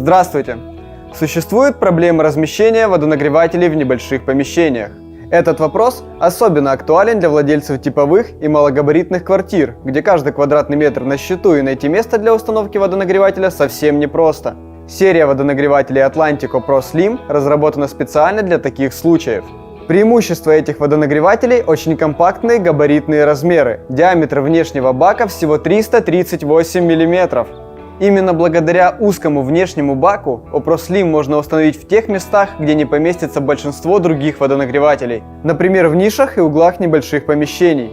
Здравствуйте! Существует проблема размещения водонагревателей в небольших помещениях. Этот вопрос особенно актуален для владельцев типовых и малогабаритных квартир, где каждый квадратный метр на счету и найти место для установки водонагревателя совсем непросто. Серия водонагревателей Atlantico Pro Slim разработана специально для таких случаев. Преимущество этих водонагревателей – очень компактные габаритные размеры. Диаметр внешнего бака всего 338 мм. Именно благодаря узкому внешнему баку OPRO можно установить в тех местах, где не поместится большинство других водонагревателей, например в нишах и углах небольших помещений.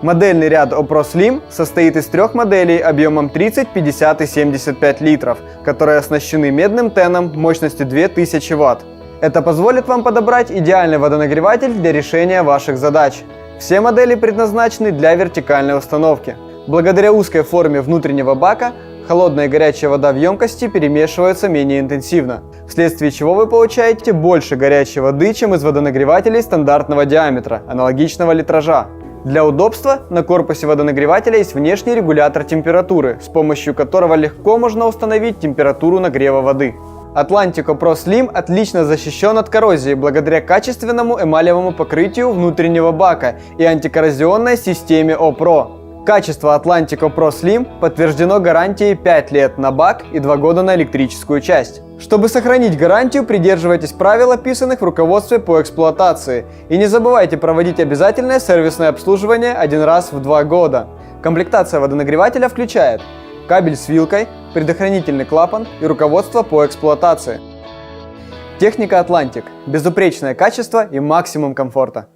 Модельный ряд OPRO состоит из трех моделей объемом 30, 50 и 75 литров, которые оснащены медным теном мощностью 2000 Вт. Это позволит вам подобрать идеальный водонагреватель для решения ваших задач. Все модели предназначены для вертикальной установки. Благодаря узкой форме внутреннего бака холодная и горячая вода в емкости перемешиваются менее интенсивно, вследствие чего вы получаете больше горячей воды, чем из водонагревателей стандартного диаметра, аналогичного литража. Для удобства на корпусе водонагревателя есть внешний регулятор температуры, с помощью которого легко можно установить температуру нагрева воды. Atlantico Pro Slim отлично защищен от коррозии благодаря качественному эмалевому покрытию внутреннего бака и антикоррозионной системе OPRO. Качество Atlantico Pro Slim подтверждено гарантией 5 лет на бак и 2 года на электрическую часть. Чтобы сохранить гарантию, придерживайтесь правил, описанных в руководстве по эксплуатации. И не забывайте проводить обязательное сервисное обслуживание один раз в 2 года. Комплектация водонагревателя включает кабель с вилкой, предохранительный клапан и руководство по эксплуатации. Техника Atlantic. Безупречное качество и максимум комфорта.